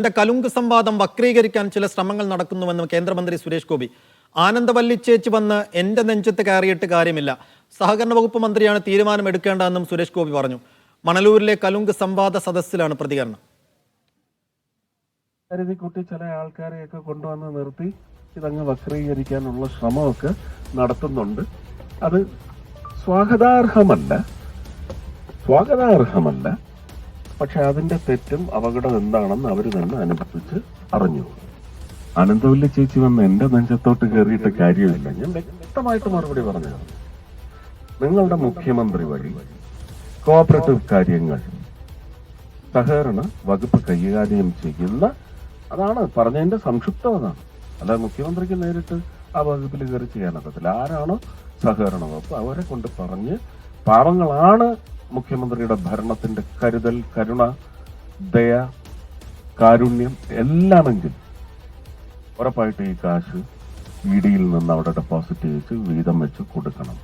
എന്റെ കലുങ്ക് സംവാദം വക്രീകരിക്കാൻ ചില ശ്രമങ്ങൾ നടക്കുന്നുവെന്ന് കേന്ദ്രമന്ത്രി സുരേഷ് ഗോപി. ആനന്ദവല്ലി ചേച്ചി വന്ന് എന്റെ നെഞ്ചത്ത് കയറിയിട്ട് കാര്യമില്ല. സഹകരണ വകുപ്പ് മന്ത്രിയാണ് തീരുമാനം എടുക്കേണ്ടതെന്നും സുരേഷ് ഗോപി പറഞ്ഞു. മണലൂരിലെ കലുങ്ക് സംവാദ സദസ്സിലാണ് പ്രതികരണം. കരുതിക്കുട്ടി കൂട്ടി ചില ആൾക്കാരെയൊക്കെ കൊണ്ടുവന്ന് നിർത്തി ഇതങ്ങ് വക്രീകരിക്കാനുള്ള ശ്രമമൊക്കെ നടത്തുന്നുണ്ട്. അത് സ്വാഗതാർഹമല്ല. സ്വാഗതാർഹമല്ല. പക്ഷെ അതിന്റെ തെറ്റും അപകടം എന്താണെന്ന് അവർ തന്നെ അനുഭവിച്ച് അറിഞ്ഞു. അനന്തവല്ലി ചേച്ചി വന്ന് എന്റെ നെഞ്ചത്തോട്ട് കയറിയിട്ട് കാര്യമില്ല. ഞാൻ വ്യക്തമായിട്ട് മറുപടി പറഞ്ഞു നിങ്ങളുടെ മുഖ്യമന്ത്രി വഴി കോപ്പറേറ്റീവ് കാര്യങ്ങൾ സഹകരണ വകുപ്പ് കൈകാര്യം ചെയ്യുന്ന അതാണ് പറഞ്ഞതിന്റെ സംക്ഷിപ്തം അതാണ്. അല്ലാതെ മുഖ്യമന്ത്രിക്ക് നേരിട്ട് ആ വകുപ്പിൽ കയറി ചെയ്യാനൊക്കത്തില്ല ആരാണോ സഹകരണ വകുപ്പ് അവരെ കൊണ്ട് പറഞ്ഞ് പാവങ്ങളാണ് മുഖ്യമന്ത്രിയുടെ ഭരണത്തിന്റെ കരുതൽ കരുണ ദയ കാരുണ്യം എല്ലാമെങ്കിൽ ഉറപ്പായിട്ട് ഈ കാശ് ഇ ഡിയിൽ നിന്ന് അവിടെ ഡെപ്പോസിറ്റ് ചെയ്ത് വീതം വെച്ച് കൊടുക്കണം.